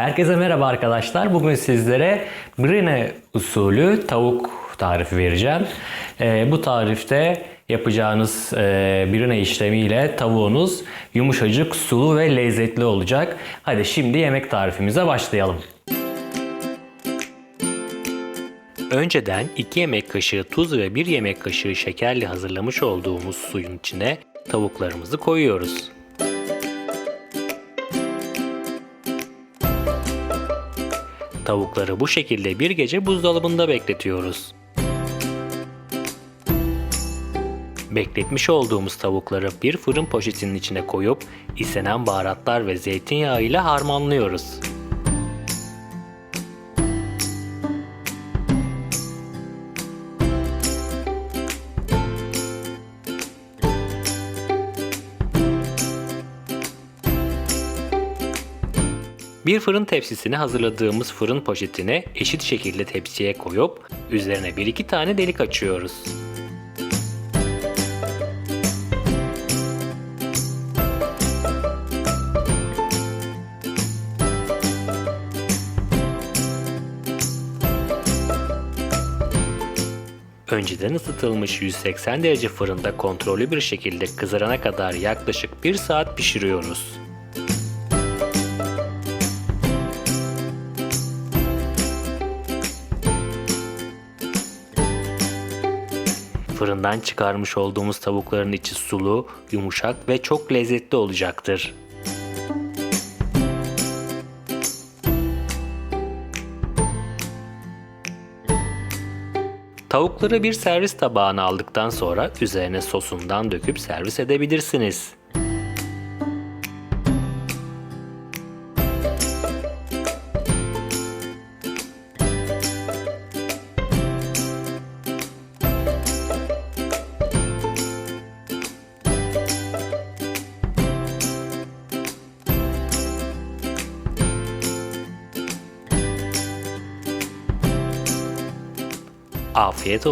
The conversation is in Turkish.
Herkese merhaba arkadaşlar. Bugün sizlere Brine usulü tavuk tarifi vereceğim. Ee, bu tarifte yapacağınız e, Brine işlemiyle tavuğunuz yumuşacık, sulu ve lezzetli olacak. Hadi şimdi yemek tarifimize başlayalım. Önceden 2 yemek kaşığı tuz ve 1 yemek kaşığı şekerle hazırlamış olduğumuz suyun içine tavuklarımızı koyuyoruz. Tavukları bu şekilde bir gece buzdolabında bekletiyoruz. Bekletmiş olduğumuz tavukları bir fırın poşetinin içine koyup istenen baharatlar ve zeytinyağı ile harmanlıyoruz. Bir fırın tepsisine hazırladığımız fırın poşetini eşit şekilde tepsiye koyup üzerine 1-2 tane delik açıyoruz. Önceden ısıtılmış 180 derece fırında kontrollü bir şekilde kızarana kadar yaklaşık 1 saat pişiriyoruz. Fırından çıkarmış olduğumuz tavukların içi sulu, yumuşak ve çok lezzetli olacaktır. Tavukları bir servis tabağına aldıktan sonra üzerine sosundan döküp servis edebilirsiniz. afiyet.